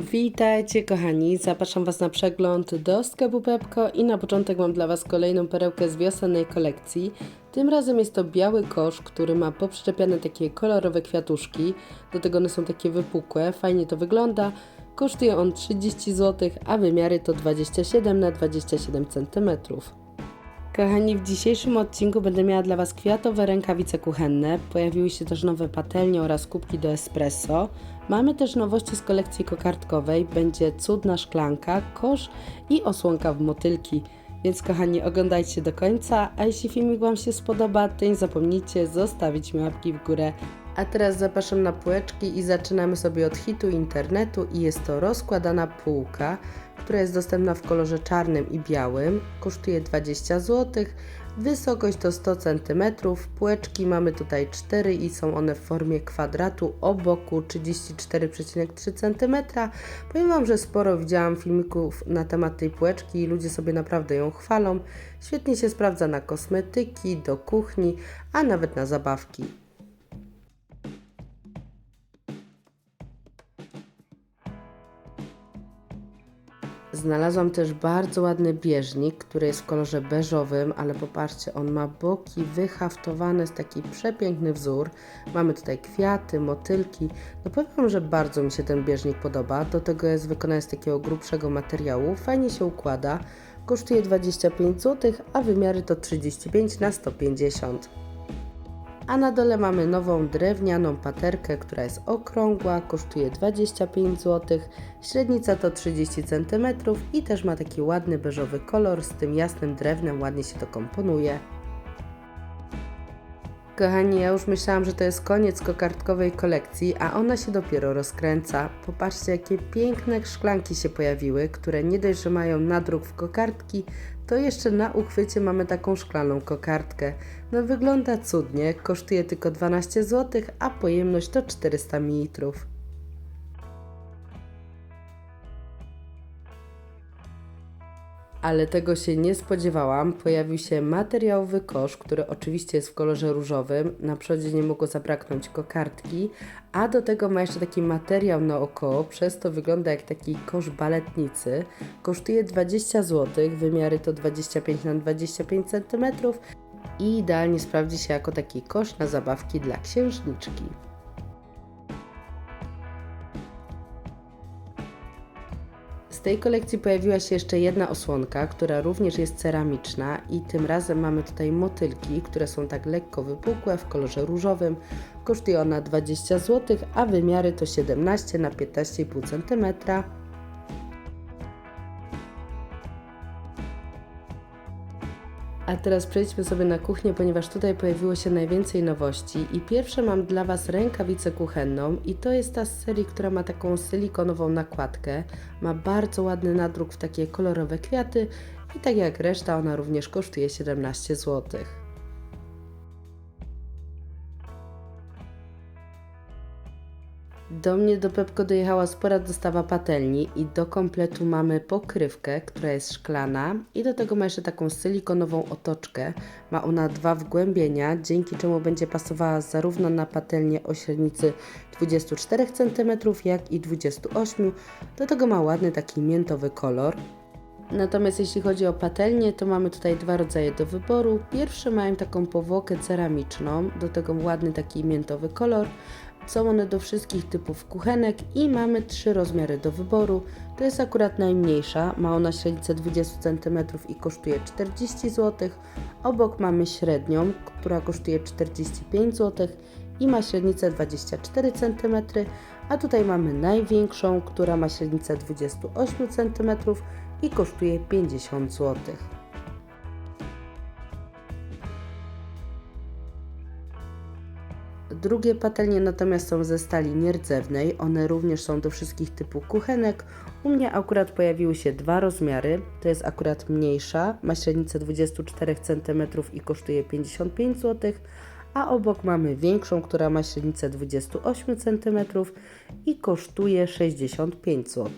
Witajcie kochani, zapraszam Was na przegląd do sklepu Pepko i na początek mam dla Was kolejną perełkę z wiosennej kolekcji. Tym razem jest to biały kosz, który ma poprzyczepiane takie kolorowe kwiatuszki, do tego one są takie wypukłe, fajnie to wygląda. Kosztuje on 30 zł, a wymiary to 27 na 27 cm. Kochani, w dzisiejszym odcinku będę miała dla Was kwiatowe rękawice kuchenne. Pojawiły się też nowe patelnie oraz kubki do espresso. Mamy też nowości z kolekcji kokardkowej. Będzie cudna szklanka, kosz i osłonka w motylki. Więc kochani, oglądajcie do końca, a jeśli filmik Wam się spodoba, to nie zapomnijcie zostawić mi łapki w górę. A teraz zapraszam na półeczki i zaczynamy sobie od hitu internetu i jest to rozkładana półka, która jest dostępna w kolorze czarnym i białym. Kosztuje 20 zł. Wysokość to 100 cm. Półeczki mamy tutaj 4 i są one w formie kwadratu o boku 34,3 cm. Powiem Wam, że sporo widziałam filmików na temat tej półeczki i ludzie sobie naprawdę ją chwalą. Świetnie się sprawdza na kosmetyki, do kuchni, a nawet na zabawki. Znalazłam też bardzo ładny bieżnik, który jest w kolorze beżowym, ale popatrzcie, on ma boki wyhaftowane z taki przepiękny wzór. Mamy tutaj kwiaty, motylki. No powiem że bardzo mi się ten bieżnik podoba. Do tego jest wykonany z takiego grubszego materiału. Fajnie się układa. Kosztuje 25 zł, a wymiary to 35 na 150 a na dole mamy nową drewnianą paterkę, która jest okrągła, kosztuje 25 zł, średnica to 30 cm i też ma taki ładny beżowy kolor, z tym jasnym drewnem ładnie się to komponuje. Kochani, ja już myślałam, że to jest koniec kokardkowej kolekcji, a ona się dopiero rozkręca. Popatrzcie, jakie piękne szklanki się pojawiły, które nie dość, że mają nadruk w kokardki, to jeszcze na uchwycie mamy taką szklaną kokardkę. No wygląda cudnie, kosztuje tylko 12 zł, a pojemność to 400 ml. Ale tego się nie spodziewałam. Pojawił się materiałowy kosz, który oczywiście jest w kolorze różowym. Na przodzie nie mogło zabraknąć kokardki, a do tego ma jeszcze taki materiał naokoło, przez to wygląda jak taki kosz baletnicy. Kosztuje 20 zł, wymiary to 25 na 25 cm i idealnie sprawdzi się jako taki kosz na zabawki dla księżniczki. Z tej kolekcji pojawiła się jeszcze jedna osłonka, która również jest ceramiczna i tym razem mamy tutaj motylki, które są tak lekko wypukłe w kolorze różowym. Kosztuje ona 20 zł, a wymiary to 17 na 15,5 cm. A teraz przejdźmy sobie na kuchnię, ponieważ tutaj pojawiło się najwięcej nowości. I pierwsze mam dla Was rękawicę kuchenną i to jest ta z serii, która ma taką silikonową nakładkę. Ma bardzo ładny nadruk w takie kolorowe kwiaty i tak jak reszta ona również kosztuje 17 złotych. Do mnie do Pepko dojechała spora dostawa patelni i do kompletu mamy pokrywkę, która jest szklana i do tego ma jeszcze taką silikonową otoczkę. Ma ona dwa wgłębienia, dzięki czemu będzie pasowała zarówno na patelnię o średnicy 24 cm, jak i 28 Do tego ma ładny taki miętowy kolor. Natomiast jeśli chodzi o patelnię, to mamy tutaj dwa rodzaje do wyboru. Pierwsze mają taką powłokę ceramiczną, do tego ładny taki miętowy kolor, są one do wszystkich typów kuchenek i mamy trzy rozmiary do wyboru. To jest akurat najmniejsza, ma ona średnicę 20 cm i kosztuje 40 zł. Obok mamy średnią, która kosztuje 45 zł i ma średnicę 24 cm, a tutaj mamy największą, która ma średnicę 28 cm i kosztuje 50 zł. Drugie patelnie natomiast są ze stali nierdzewnej. One również są do wszystkich typów kuchenek. U mnie akurat pojawiły się dwa rozmiary. To jest akurat mniejsza, ma średnicę 24 cm i kosztuje 55 zł, a obok mamy większą, która ma średnicę 28 cm i kosztuje 65 zł.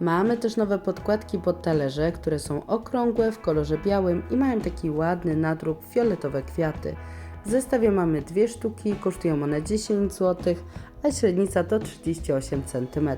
Mamy też nowe podkładki pod talerze, które są okrągłe w kolorze białym i mają taki ładny nadruk fioletowe kwiaty. W zestawie mamy dwie sztuki, kosztują one 10 zł, a średnica to 38 cm.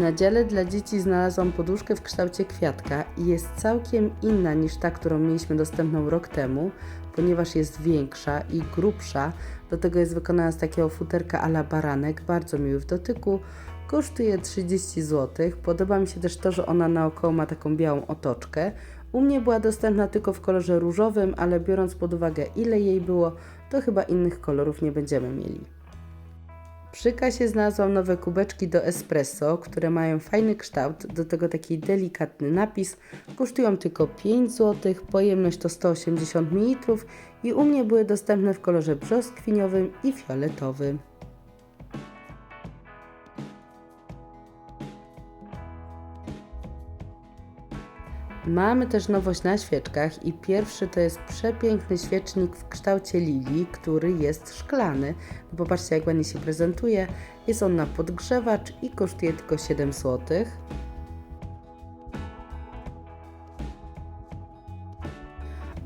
Na dziale dla dzieci znalazłam poduszkę w kształcie kwiatka i jest całkiem inna niż ta, którą mieliśmy dostępną rok temu, ponieważ jest większa i grubsza. Do tego jest wykonana z takiego futerka ala baranek, bardzo miły w dotyku. Kosztuje 30 zł. Podoba mi się też to, że ona naokoło ma taką białą otoczkę. U mnie była dostępna tylko w kolorze różowym, ale biorąc pod uwagę ile jej było, to chyba innych kolorów nie będziemy mieli. Przy kasie znalazłam nowe kubeczki do espresso, które mają fajny kształt, do tego taki delikatny napis. Kosztują tylko 5 zł, pojemność to 180 ml i u mnie były dostępne w kolorze brzoskwiniowym i fioletowym. Mamy też nowość na świeczkach i pierwszy to jest przepiękny świecznik w kształcie lilii, który jest szklany. No Popatrzcie jak ładnie się prezentuje. Jest on na podgrzewacz i kosztuje tylko 7 zł.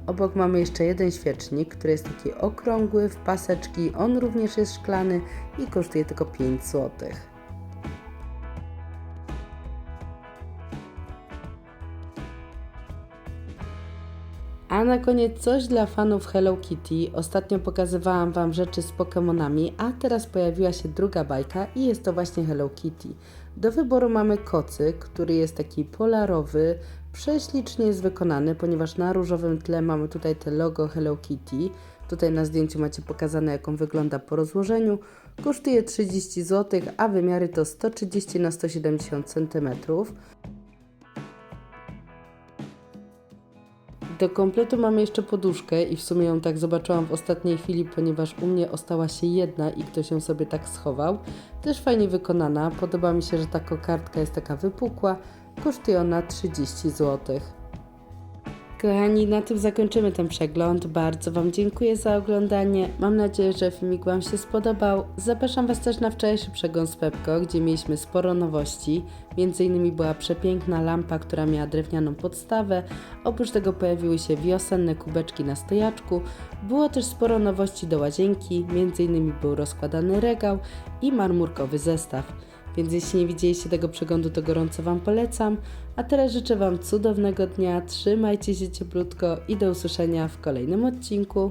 Obok mamy jeszcze jeden świecznik, który jest taki okrągły, w paseczki. On również jest szklany i kosztuje tylko 5 złotych. A na koniec coś dla fanów Hello Kitty. Ostatnio pokazywałam Wam rzeczy z Pokémonami, a teraz pojawiła się druga bajka i jest to właśnie Hello Kitty. Do wyboru mamy kocyk, który jest taki polarowy, prześlicznie jest wykonany, ponieważ na różowym tle mamy tutaj te logo Hello Kitty. Tutaj na zdjęciu macie pokazane, jak on wygląda po rozłożeniu. Kosztuje 30 zł, a wymiary to 130 na 170 cm. Do kompletu mamy jeszcze poduszkę i w sumie ją tak zobaczyłam w ostatniej chwili, ponieważ u mnie ostała się jedna i ktoś ją sobie tak schował. Też fajnie wykonana. Podoba mi się, że ta kokardka jest taka wypukła. Kosztuje ona 30 zł. Kochani, na tym zakończymy ten przegląd. Bardzo Wam dziękuję za oglądanie. Mam nadzieję, że filmik Wam się spodobał. Zapraszam Was też na wczorajszy przegląd z Pepko, gdzie mieliśmy sporo nowości. Między innymi była przepiękna lampa, która miała drewnianą podstawę. Oprócz tego pojawiły się wiosenne kubeczki na stojaczku. Było też sporo nowości do łazienki. Między innymi był rozkładany regał i marmurkowy zestaw. Więc jeśli nie widzieliście tego przeglądu, to gorąco Wam polecam. A teraz życzę Wam cudownego dnia, trzymajcie się cieplutko i do usłyszenia w kolejnym odcinku.